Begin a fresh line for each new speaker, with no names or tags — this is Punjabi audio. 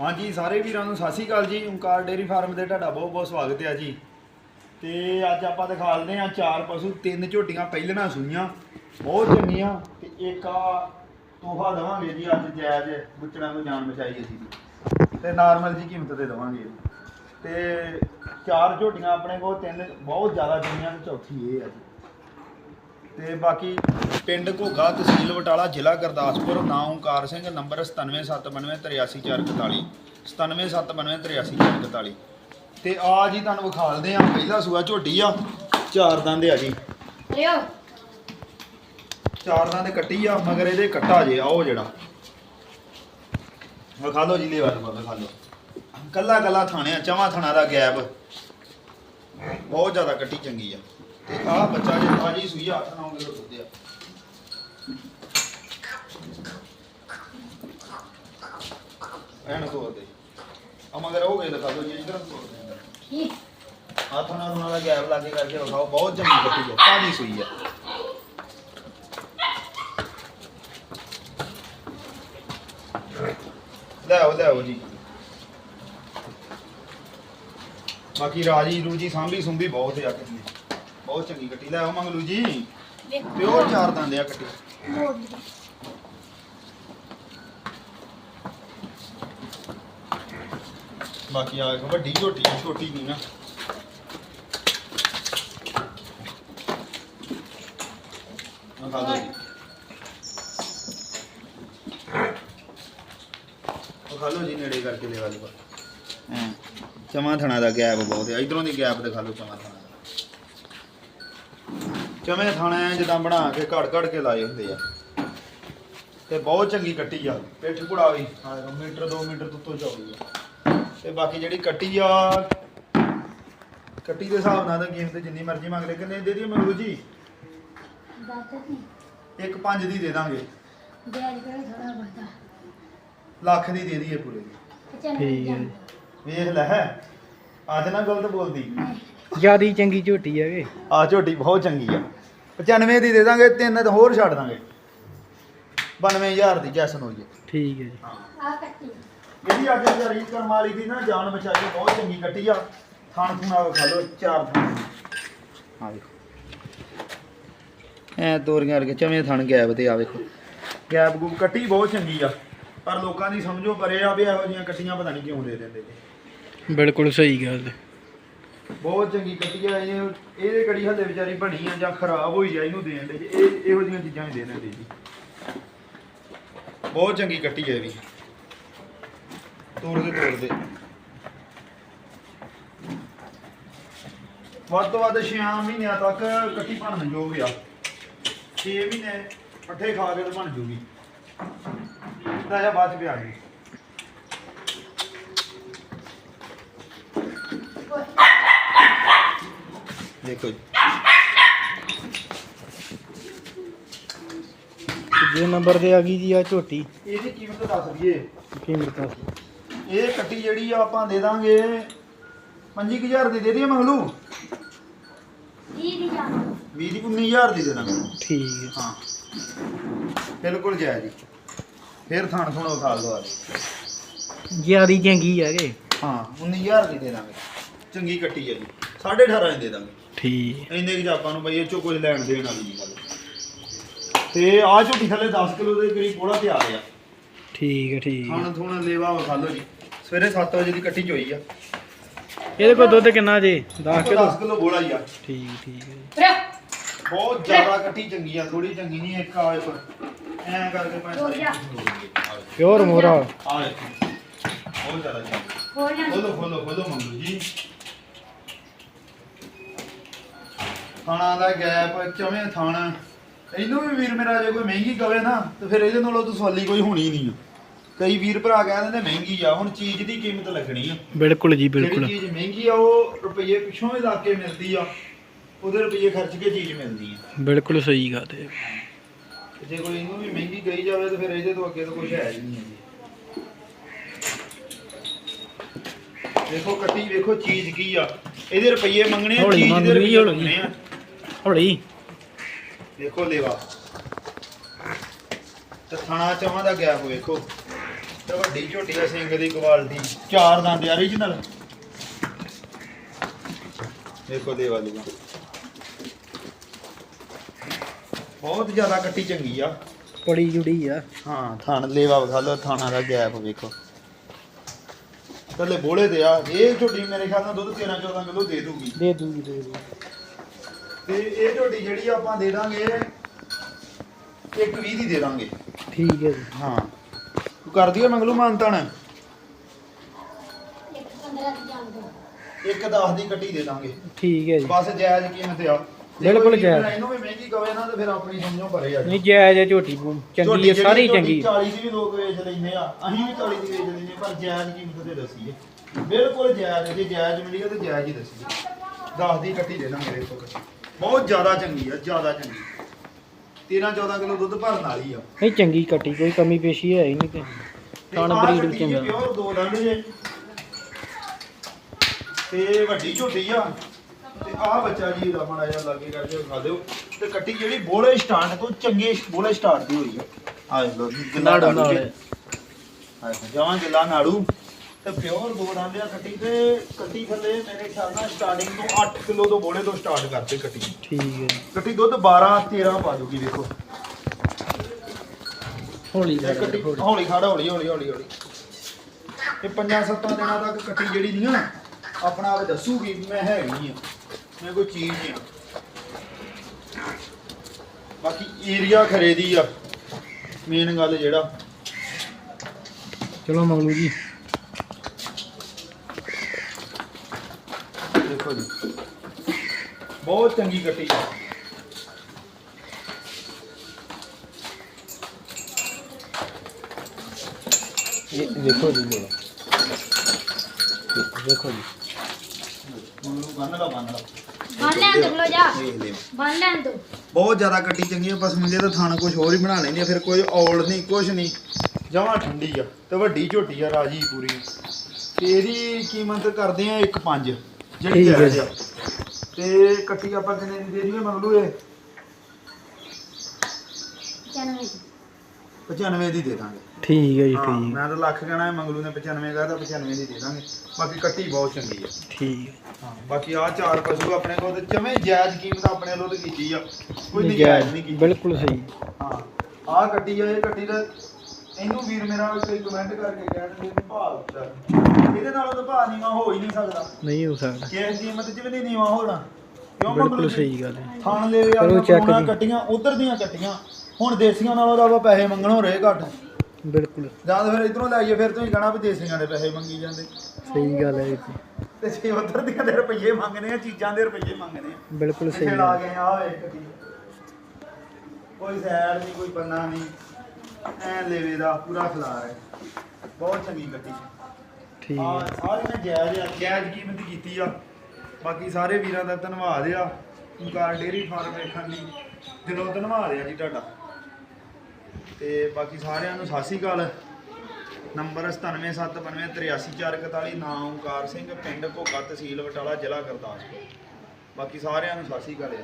ਹਾਂਜੀ, ਸਾਰੇ ਵੀਰਾਂ ਨੂੰ ਸਤਿ ਸ਼੍ਰੀ ਅਕਾਲ ਜੀ। ਓਂਕਾਰ ਡੇਰੀ ਫਾਰਮ ਦੇ ਤੁਹਾਡਾ ਬਹੁਤ ਬਹੁਤ ਸਵਾਗਤ ਹੈ ਜੀ। ਤੇ ਅੱਜ ਆਪਾਂ ਦਿਖਾਲਦੇ ਆ ਚਾਰ ਪਸ਼ੂ, ਤਿੰਨ ਝੋਟੀਆਂ ਪਹਿਲਣਾ ਸੂਈਆਂ, ਬਹੁਤ ਚੰਗੀਆਂ, ਤੇ ਇੱਕ ਆ ਤੋਹਫਾ ਦਵਾਂਗੇ ਜੀ ਅੱਜ ਜਾਇਜ਼ ਬੁੱਚੜਾਂ ਨੂੰ ਜਾਨ ਬਚਾਈ ਅਸੀਂ। ਜੀ ਤੇ ਨਾਰਮਲ ਜੀ ਕੀਮਤ ਤੇ ਦਵਾਂਗੇ। ਤੇ ਚਾਰ ਝੋਟੀਆਂ ਆਪਣੇ ਕੋਲ, ਤਿੰਨ ਬਹੁਤ ਜ਼ਿਆਦਾ ਚੰਗੀਆਂ ਤੇ ਚੌਥੀ ਇਹ ਆ ਜੀ। ਤੇ ਬਾਕੀ ਪਿੰਡ ਘੋਗਾ ਤਹਿਸੀਲ ਬਟਾਲਾ ਜ਼ਿਲ੍ਹਾ ਗੁਰਦਾਸਪੁਰ ਨਾਮ ਓਂਕਾਰ ਸਿੰਘ ਨੰਬਰ 9779383441 9779383441 ਤੇ ਆ ਜੀ ਤੁਹਾਨੂੰ ਵਿਖਾਲਦੇ ਆ ਪਹਿਲਾ ਸੂਆ ਝੋਟੀ ਆ ਚਾਰ ਦੰਦ ਆ ਜੀ।
ਲਿਓ।
ਚਾਰ ਦੰਦ ਕੱਟੀ ਆ ਮਗਰ ਇਹਦੇ ਕੱਟਾ ਜੇ ਆਓ ਜਿਹੜਾ। ਵਿਖਾ ਲਓ ਜੀ ਲੈ ਵਾਰ ਵਿਖਾ ਲਓ ਕੱਲਾ ਕੱਲਾ ਥਾਣਿਆ ਚਵਾਂ ਥਾਣਾ ਦਾ ਗੈਪ। ਬਹੁਤ ਜ਼ਿਆਦਾ ਕੱਟੀ ਚੰਗੀ ਆ। ਤੇ ਆਹ ਬੱਚਾ ਜੇ ਤਾਜੀ ਸੂਈ ਆ 8 9 ਕਿਲੋ ਦੁੱਧ ਆ। ਐਨ ਤੋੜ ਦੇ। ਆ ਮਗਰ ਹੋ ਗਏ ਦਿਖਾ ਦਿਓ ਜੀ ਇਧਰ। ਤੋੜ ਦੇ
ਠੀਕ
ਹੱਥ ਨਾਲ ਉਹਨਾਂ ਦਾ ਗੈਪ ਲਾਗੇ ਕਰਕੇ ਵਿਖਾਓ ਬਹੁਤ ਚੰਗੀ ਕੱਟੀ ਹੈ ਤਾਜੀ ਸੂਈ ਜੀ। ਬਾਕੀ ਰਾਜੀ ਰੂਜੀ ਸਾਂਭੀ ਸੁੰਭੀ ਬਹੁਤ ਆ ਬਹੁਤ ਚੰਗੀ ਕੱਟੀ ਲੈ ਆਓ ਮੰਗਲੂ ਜੀ। ਪਿਓਰ ਚਾਰ ਦੰਦ ਆ ਕੱਟੀ
ਮੋੜ ਲਈ।
ਬਾਕੀ ਆ ਵੱਡੀ ਝੋਟੀ ਆ, ਛੋਟੀ ਨਹੀਂ ਨਾ। ਆ ਖਾ ਲਓ ਜੀ। ਉਹ ਖਾ ਲਓ ਜੀ ਨੇੜੇ ਕਰਕੇ ਲੈ ਵਾਲੀ ਪਰ ਹਾਂ। ਚਮਾ ਥਣਾ ਦਾ ਗੈਪ ਬਹੁਤ ਹੈ ਇਧਰੋਂ ਦੀ ਗੈਪ ਦਿਖਾ ਲਓ ਚਮਾ ਥਣਾ ਦਾ। ਚਮੇ ਥਾਣਾ ਐਂ ਜਿੱਦਾਂ ਬਣਾ ਕੇ ਘੜ ਘੜ ਕੇ ਲਾਏ ਹੁੰਦੇ ਆ। ਤੇ ਬਹੁਤ ਚੰਗੀ ਕੱਟੀ ਆ ਪਿੱਠ ਘੁੜਾ ਵੀ ਦੇਖੋ ਮੀਟਰ 2 ਮੀਟਰ ਤੋਂ ਉੱਤੋਂ ਚੌੜੀ ਆ ਤੇ ਬਾਕੀ ਜਿਹੜੀ ਕੱਟੀ ਆ ਕੱਟੀ ਦੇ ਹਿਸਾਬ ਨਾਲ ਤਾਂ ਕੀਮਤ ਜਿੰਨੀ ਮਰਜ਼ੀ ਮੰਗ ਲੈ। ਕਿੰਨੇ ਦੇ ਦਈਏ ਮੰਗਲੂ ਜੀ
ਦੱਸ ਨਹੀਂ
ਇੱਕ ਪੰਜ ਦੀ ਦੇ ਦਾਂਗੇ।
ਥੋੜਾ ਬਹੁਤਾ?
ਲੱਖ ਦੀ ਦੇ ਦਈਏ ਪੂਰੇ ਦੀ।
ਠੀਕ ਹੈ।
ਵੇਖ ਲੈ ਹੈ। ਅੱਜ ਨਾ ਗਲਤ ਬੋਲਦੀ।
ਜਿਆਦੀ ਚੰਗੀ ਝੋਟੀ ਹੈਗੇ
ਆ ਝੋਟੀ ਬਹੁਤ ਚੰਗੀ ਆ। 95 ਦੀ ਦੇ ਦਾਂਗੇ ਤਿੰਨ ਤੇ ਹੋਰ ਛੱਡ ਦਾਂਗੇ। 92000 ਦੀ ਜੈਸਨ ਹੋ ਜੇ
ਠੀਕ ਹੈ ਜੀ।
ਆ ਕੱਟੀ।
ਜਿਹੜੀ ਅੱਜ ਵਿਚਾਰੀ ਕਰਮ ਵਾਲੀ ਦੀ ਨਾ ਜਾਨ ਬਚਾਈ ਬਹੁਤ ਚੰਗੀ ਕੱਟੀ ਆ। ਥਣ ਥੁਣਾ ਖਾ ਲੋ ਚਾਰ ਥਣ। ਆ ਦੇਖੋ। ਐ ਤੋਰੀਆਂ ਵਰਗੇ ਚਵੇਂ ਥਣ ਗੈਪ ਤੇ ਆ ਵੇਖੋ ਗੈਪ ਗੂਪ ਕੱਟੀ ਬਹੁਤ ਚੰਗੀ ਆ। ਪਰ ਲੋਕਾਂ ਦੀ ਸਮਝੋ ਪਰੇ ਆ ਵੀ ਇਹੋ ਜਿਹੀਆਂ ਕੱਟੀਆਂ ਪਤਾ ਨਹੀਂ ਕਿਉਂ ਦੇ ਦਿੰਦੇ ਜੀ
ਬਿਲਕੁਲ ਸਹੀ ਗੱਲ ਹੈ।
ਬਹੁਤ ਚੰਗੀ ਕੱਟੀ ਆ ਇਹ ਇਹਦੇ ਕੜੀ ਹੱਲੇ ਵਿਚਾਰੀ ਬਣੀ ਆ ਜਾਂ ਖਰਾਬ ਹੋਈ ਆ ਇਹਨੂੰ ਦੇਣ ਦੇ। ਇਹ ਇਹੋ ਜਿਹੀਆਂ ਚੀਜ਼ਾਂ ਵੀ ਦੇ ਦਿੰਦੇ ਜੀ। ਬਹੁਤ ਚੰਗੀ ਕੱਟੀ ਆ ਇਹ ਵੀ। ਤੋੜ ਦੇ ਤੋੜ ਦੇ ਵੱਧ ਤੋਂ ਵੱਧ 6 ਮਹੀਨਿਆਂ ਤੱਕ ਕੱਟੀ ਬਣਨ ਯੋਗ ਆ। 6 ਮਹੀਨੇ ਪੱਠੇ ਖਾ ਕੇ ਬਣ ਜੂਗੀ। ਤਾਂ ਜਾਂ ਬਾਅਦ ਚ ਪਿਆ ਗਈ। ਦੇਖੋ ਜੀ।
ਨੰਬਰ ਤੇ ਆ ਗਈ ਜੀ ਆ ਝੋਟੀ।
ਇਹਦੀ ਕੀਮਤ ਦੱਸ ਦਈਏ।
ਕੀਮਤ
ਇਹ ਕੱਟੀ ਜਿਹੜੀ ਆ ਆਪਾਂ ਦੇ ਦਾਂਗੇ 25000 ਦੀ ਦੇ ਦਈਏ ਮੰਗਲੂ?
ਜੀ ਦੀ ਜਾਨ
20 ਦੀ 19000 ਦੀ ਦੇ ਦਾਂਗੇ।
ਠੀਕ ਹੈ
ਹਾਂ। ਬਿਲਕੁਲ ਜਾਇਜ਼ ਜੀ। ਫਿਰ ਥਾਣ ਥੁਣ ਖਾ ਲਓ ਆ
ਜਿਆਦੀ ਚੰਗੀ ਹੈਗੇ
ਹਾਂ 19000 ਦੀ ਦੇ ਦਾਂਗੇ। ਚੰਗੀ ਕੱਟੀ ਹੈ ਜੀ। 18.5 ਦੀ ਦੇ ਦਾਂਗੇ।
ਠੀਕ।
ਇੰਨੇ ਕਿ ਆਪਾਂ ਨੂੰ ਬਈ ਇਹ ਚੋਂ ਕੁਝ ਲੈਣ ਦੇਣ ਵਾਲੀ ਨਹੀਂ ਗੱਲ। ਤੇ ਆ ਝੋਟੀ ਥੱਲੇ 10 ਕਿਲੋ ਦੇ ਕਰੀਬ ਪੋੜਾ ਤਿਆਰ ਆ।
ਠੀਕ ਹੈ ਠੀਕ ਹੈ
ਥਾਣ ਲੇਵਾ ਵਿਖਾ ਲਓ ਜੀ। ਸਵੇਰੇ 7 ਵਜੇ ਦੀ ਕੱਟੀ ਚੋਈ ਆ।
ਇਹਦੇ ਕੋਲ ਦੁੱਧ ਕਿੰਨਾ ਜੇ? 10 ਕਿਲੋ?
10 ਕਿਲੋ ਬੋਲਾ ਹੀ ਆ।
ਠੀਕ ਠੀਕ। ਹੈ ਜੀ।
ਬਹੁਤ ਜ਼ਿਆਦਾ ਕੱਟੀ ਚੰਗੀ ਆ ਥੋੜੀ ਚੰਗੀ ਨਹੀਂ ਇੱਕ ਆਏ ਪਰ ਐਂ ਕਰਕੇ ਮੈਂ
ਹੋ ਗਿਆ।
ਪਿਓਰ ਮੋਰਾ
ਆ। ਦੇਖੋ ਬਹੁਤ ਜ਼ਿਆਦਾ ਚੰਗੀ।
ਹੋਰ ਨਾ
ਖੋਲੋ ਖੋਲੋ ਖੋਲੋ ਮੰਗੂ ਜੀ। ਥਾਣਾ ਦਾ ਗੈਪ ਚਵੇਂ ਥਾਣਾ। ਇਹਨੂੰ ਵੀ ਵੀਰ ਮੇਰਾ ਜੇ ਕੋਈ ਮਹਿੰਗੀ ਕਵੇ ਨਾ ਤੇ ਫਿਰ ਇਹਦੇ ਨਾਲੋਂ ਤਸੱਲੀ ਕੋਈ ਹੋਣੀ ਨਹੀਂ ਆ। ਕਈ ਵੀਰ ਭਰਾ ਕਹਿ ਦਿੰਦੇ ਮਹਿੰਗੀ ਆ ਹੁਣ ਚੀਜ਼ ਦੀ ਕੀਮਤ ਲੱਗਣੀ ਆ।
ਬਿਲਕੁਲ ਜੀ
ਜਿਹੜੀ
ਬਿਲਕੁਲ।
ਚੀਜ਼ ਮਹਿੰਗੀ ਆ ਉਹ ਰੁਪਏ ਪਿੱਛੋਂ ਹੀ ਲਾ ਕੇ ਮਿਲਦੀ ਆ ਉਹਦੇ ਰੁਪਏ ਖਰਚ ਕੇ ਚੀਜ਼ ਮਿਲਦੀ ਆ।
ਬਿਲਕੁਲ ਸਹੀ ਗੱਲ ਹੈ।
ਤੇ ਜੇ ਕੋਈ ਇਹਨੂੰ ਵੀ ਮਹਿੰਗੀ ਕਹੀ ਜਾਵੇ ਤਾਂ ਫਿਰ ਇਹਦੇ ਤੋਂ ਅੱਗੇ ਤਾਂ ਕੁਝ ਹੈ ਹੀ ਨਹੀਂ ਜੀ। ਦੇਖੋ ਕੱਟੀ ਵੇਖੋ ਚੀਜ਼ ਕੀ ਆ। ਇਹਦੇ ਰੁਪਏ ਮੰਗਣੇ ਆ ਚੀਜ਼ ਦੇ। ਮੰਗਣੇ ਆ।
ਹੌਲੀ।
ਦੇਖੋ ਲੇਵਾ। ਤੇ ਥਣਾ ਚਵਾਂ ਦਾ ਗੈਪ ਵੇਖੋ। ਤੇ ਵੱਡੀ ਝੋਟੀ ਆ ਸਿੰਘ ਦੀ ਕੁਆਲਿਟੀ ਚਾਰ ਦੰਦ ਆ origignal ਦੇਖੋ ਦੇ ਵਾਲੀ ਦਾ ਬਹੁਤ ਜ਼ਿਆਦਾ ਕੱਟੀ ਚੰਗੀ ਆ।
ਬੜੀ ਜੁੜੀ ਆ।
ਹਾਂ ਥਣ ਲੇਵਾ ਵਿਖਾ ਲਓ ਥਾਣਾ ਦਾ ਗੈਪ ਵੇਖੋ। ਥੱਲੇ ਬੋਲੇ ਤੇ ਆ ਇਹ ਝੋਟੀ ਮੇਰੇ ਖਿਆਲ ਨਾਲ ਦੁੱਧ 13 14 ਕਿਲੋ ਦੇ ਦੂਗੀ।
ਦੇ ਦੂਗੀ ਦੇ ਦੂਗੀ।
ਤੇ ਇਹ ਝੋਟੀ ਜਿਹੜੀ ਆਪਾਂ ਦੇ ਦਾਂਗੇ ਇੱਕ 20 ਦੀ ਦੇ ਦਾਂਗੇ।
ਠੀਕ ਹੈ ਜੀ।
ਹਾਂ। ਤੂੰ ਕਰ ਦਿਓ ਮੰਗਲੂ ਮਾਨਤਾਨ?
ਇੱਕ 15 ਦੀ ਜਾਣ ਦੋ
ਇੱਕ 10 ਦੀ ਕੱਟੀ ਦੇ ਦਾਂਗੇ।
ਠੀਕ ਹੈ ਜੀ।
ਬਸ ਜਾਇਜ਼ ਕੀਮਤ ਆ। ਜੇ
ਬਿਲਕੁਲ
ਕੋਈ
ਜਾਇਜ਼।
ਇਹਨੂੰ ਵੀ ਮਹਿੰਗੀ ਕਵੇ ਨਾ ਤੇ ਫਿਰ ਆਪਣੀ ਸਮਝੋ ਪਰੇ ਆ।
ਨਹੀਂ ਜਾਇਜ਼ ਹੈ ਝੋਟੀ ਚੰਗੀ ਹੈ ਸਾਰੀ ਚੰਗੀ।
40 ਦੀ ਵੀ ਲੋਕ ਵੇਚ ਲੈਂਦੇ ਆ ਅਸੀਂ ਵੀ 40 ਦੀ ਵੇਚ ਲੈਂਦੇ ਪਰ ਜਾਇਜ਼ ਕੀਮਤ ਤੇ ਦੱਸੀਏ। ਬਿਲਕੁਲ ਜਾਇਜ਼ ਹੈ, ਜੇ ਜਾਇਜ਼ ਮਿਲੀ ਤੇ ਜਾਇਜ਼ ਹੀ ਦੱਸੀਏ। 10 ਦੀ ਕੱਟੀ ਦੇ ਦਾਂਗੇ ਦੇਖੋ। ਬਹੁਤ ਜ਼ਿਆਦਾ ਚੰਗੀ ਆ ਜ਼ਿਆਦਾ ਚੰਗੀ। 13 14 ਕਿਲੋ ਦੁੱਧ ਭਰਨ ਵਾਲੀ ਆ।
ਨਹੀਂ ਚੰਗੀ ਕੱਟੀ ਕੋਈ ਕਮੀ ਪੇਸ਼ੀ ਹੈ ਹੀ ਨਹੀਂ ਤੇ। ਥਣ ਬਰੀਡ ਚੰਗਾ।
ਪਿਓਰ ਦੋ ਦੰਦ ਜੇ। ਤੇ ਵੱਡੀ ਝੋਟੀ ਆ। ਤੇ ਆਹ ਬੱਚਾ ਜੀ ਇਹਦਾ ਮਾੜਾ ਜਿਹਾ ਲਾਗੇ ਕਰਕੇ ਖਾ ਦਿਓ। ਤੇ ਕੱਟੀ ਜਿਹੜੀ ਬੋਲੇ ਸਟਾਰਟ ਤੋਂ ਚੰਗੇ ਬੋਲੇ ਸਟਾਰਟ ਦੀ ਹੋਈ ਆ। ਆ ਲੋ ਗਿੱਲਾ
ਨਾੜੂ ਨਾਲ।
ਜਵਾਂ ਗਿੱਲਾ ਨਾੜੂ। ਤੇ ਪਿਓਰ ਦੋ ਦੰਦ ਆ ਕੱਟੀ ਤੇ ਕੱਟੀ ਥੱਲੇ ਮੇਰੇ ਖਿਆਲ ਨਾਲ ਸਟਾਰਟਿੰਗ ਤੋਂ 8 ਕਿਲੋ ਤੋਂ ਬੋਲੇ ਤੋਂ ਸਟਾਰਟ ਕਰਦੇ ਕੱਟੀ।
ਠੀਕ ਹੈ
ਕੱਟੀ ਦੁੱਧ 12 13 ਪਾ ਦੂਗੀ ਦੇਖੋ।
ਹੌਲੀ
ਕੱਟੀ ਹੌਲੀ। ਖੜਾ ਹੌਲੀ ਹੌਲੀ ਹੌਲੀ ਹੌਲੀ। ਇਹ ਪੰਜਾਂ ਸੱਤਾਂ ਦਿਨਾਂ ਤੱਕ ਕੱਟੀ ਜਿਹੜੀ ਨਹੀਂ ਨਾ ਆਪਣਾ ਆਪ ਦੱਸੂਗੀ ਮੈਂ ਹੈਗੀ ਆ ਮੈਂ ਕੋਈ ਚੀਜ਼ ਨਹੀਂ ਆ। ਬਾਕੀ ਏਰੀਆ ਖਰੇ ਦੀ ਆ ਮੇਨ ਗੱਲ ਜਿਹੜਾ।
ਚਲੋ ਮੰਗਲੂ ਜੀ।
ਦੇਖੋ ਜੀ ਬਹੁਤ ਚੰਗੀ ਕੱਟੀ ਆ।
ਇਹ ਦੇਖੋ ਜੀ ਦੇਖੋ ਜੀ।
ਉਹਨੂੰ ਬੰਨ ਲਾ ਬੰਨ ਲਾ
ਬੰਨ ਲੈਣ ਦੋ ਖਲੋ ਜਾ।
ਦੇਖ ਲਿਓ
ਬੰਨ ਲੈਣ ਦੋ।
ਬਹੁਤ ਜ਼ਿਆਦਾ ਕੱਟੀ ਚੰਗੀ ਆ ਪਸਮੀਲੇ ਦਾ ਥਾਣਾ ਕੁਝ ਹੋਰ ਹੀ ਬਣਾ ਲੈਂਦੀ ਆ ਫਿਰ ਕੋਈ ਔਲ ਨਹੀਂ ਕੁਝ ਨਹੀਂ। ਜਮਾਂ ਠੰਡੀ ਆ ਤੇ ਵੱਡੀ ਝੋਟੀ ਆ ਰਾਜੀ ਪੂਰੀ। ਤੇ ਇਹਦੀ ਕੀਮਤ ਕਰਦੇ ਆ 1.5 ਜਿਹੜੀ
ਠੀਕ ਹੈ
ਆ ਤੇ ਕੱਟੀ ਆਪਾਂ ਕਿੰਨੇ ਦੀ ਦੇ ਦਈਏ ਮੰਗਲੂ ਇਹ?
95 ਦੀ।
95 ਦੀ ਦੇ ਦਾਂਗੇ।
ਠੀਕ ਹੈ ਜੀ
ਹਾਂ
ਠੀਕ।
ਮੈਂ ਤਾਂ ਲੱਖ ਕਹਿਣਾ ਹੈ ਮੰਗਲੂ ਨੇ 95 ਕਹਤਾ 95 ਦੀ ਦੇ ਦਾਂਗੇ। ਬਾਕੀ ਕੱਟੀ ਬਹੁਤ ਚੰਗੀ ਆ
ਠੀਕ ਹੈ।
ਹਾਂ ਬਾਕੀ ਆ ਚਾਰ ਪਸ਼ੂ ਆਪਣੇ ਕੋਲ ਤੇ ਜਮੇ ਜਾਇਜ਼ ਕੀਮਤ ਆਪਣੇ ਵੱਲੋਂ ਤੇ ਕੀਤੀ ਆ। ਕੋਈ
ਨਹੀਂ
ਨਜਾਇਜ਼ ਨਹੀਂ ਕੀਤੀ।
ਬਿਲਕੁਲ ਸਹੀ।
ਹਾਂ ਆਹ ਗੱਡੀ ਆ ਇਹ ਗੱਡੀ ਦਾ ਇਹਨੂੰ ਵੀਰ ਮੇਰਾ ਕੋਈ ਕਮੈਂਟ ਕਰਕੇ ਕਹਿਣਗੇ ਭਾਅ ਉੱਚਾ ਇਹਦੇ ਨਾਲੋਂ ਤਾਂ ਭਾਅ ਨੀਵਾ ਹੋ ਹੀ ਨਹੀਂ ਸਕਦਾ।
ਨਹੀਂ ਹੋ ਸਕਦਾ।
ਕਿਸ ਕੀਮਤ 'ਚ ਵੀ ਨਹੀਂ ਨੀਵਾ ਹੋਣਾ। ਕਿਉਂ
ਬਿਲਕੁਲ? ਸਹੀ ਗੱਲ ਹੈ।
ਥਾਣ ਲੈ ਯਾਰ
ਜੀ।
ਕੱਟੀਆਂ ਉਧਰ ਦੀਆਂ ਕੱਟੀਆਂ। ਹੁਣ ਦੇਸੀਆਂ ਨਾਲੋਂ ਤਾਂ ਆਪਾਂ ਪੈਸੇ ਮੰਗਣੋਂ ਰਹੇ ਘੱਟ।
ਬਿਲਕੁਲ।
ਜਾਂ ਤਾਂ ਫਿਰ ਇਧਰੋਂ ਲੈ ਆਈਏ ਫਿਰ ਤੁਸੀਂ ਕਹਣਾ ਵੀ ਦੇਸੀਆਂ ਦੇ ਪੈਸੇ ਮੰਗੀ ਜਾਂਦੇ।
ਸਹੀ ਗੱਲ ਹੈ ਜੀ।
ਤੇ ਜੇ ਉਧਰ ਦੀਆਂ ਦੇ ਰੁਪਈਏ ਮੰਗਦੇ ਆ ਚੀਜ਼ਾਂ ਦੇ ਰੁਪਈਏ ਮੰਗਦੇ ਆ।
ਬਿਲਕੁਲ ਸਹੀ ਗੱਲ ਹੈ।
ਗਏ ਆ ਵੇ ਗੱਡੀ ਕੋਈ ਸੈਰ ਨਹੀਂ ਕੋਈ ਪੰਨਾ ਨਹੀਂ। ਐ ਲੇਵੇ ਦਾ ਪੂਰਾ ਖਲਾਰ ਹੈ। ਬਹੁਤ ਚੰਗੀ ਗੱਡੀ।
ਠੀਕ।
ਆ ਸਾਰੇ ਨੇ ਜਾਇਜ਼ ਆ ਜਾਇਜ਼ ਕੀਮਤ ਕੀਤੀ ਆ। ਬਾਕੀ ਸਾਰੇ ਵੀਰਾਂ ਦਾ ਧੰਨਵਾਦ ਆ। ਓਂਕਾਰ ਡੇਰੀ ਫਾਰਮ ਵੇਖਣ ਲਈ। ਦਿਲੋਂ ਧੰਨਵਾਦ ਆ ਜੀ ਤੁਹਾਡਾ। ਤੇ ਬਾਕੀ ਸਾਰਿਆਂ ਨੂੰ ਸਤਿ ਸ਼੍ਰੀ ਅਕਾਲ। ਨੰਬਰ 9779583441 ਨਾਮ ਓਂਕਾਰ ਸਿੰਘ ਪਿੰਡ ਭੋਗਾ ਤਹਿਸੀਲ ਬਟਾਲਾ ਜ਼ਿਲ੍ਹਾ ਗੁਰਦਾਸਪੁਰ। ਬਾਕੀ ਸਾਰਿਆਂ ਨੂੰ ਸਤਿ ਸ਼੍ਰੀ ਅਕਾਲ ਜੀ।